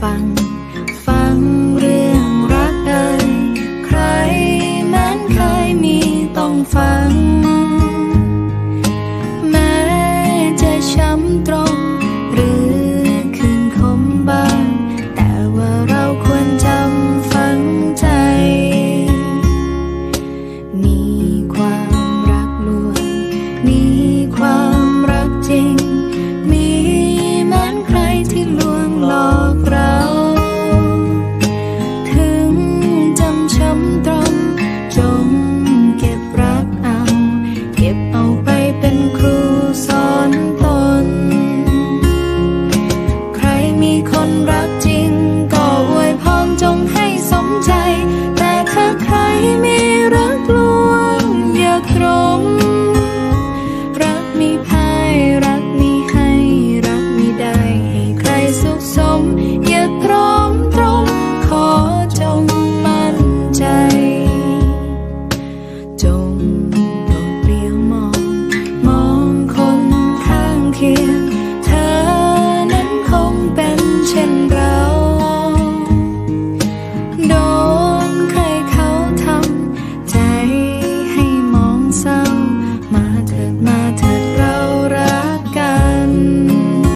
ฟัง ฟังเรื่องรักเอ่ใครแม้นเคยมีต้องฟัง 也宝贝。in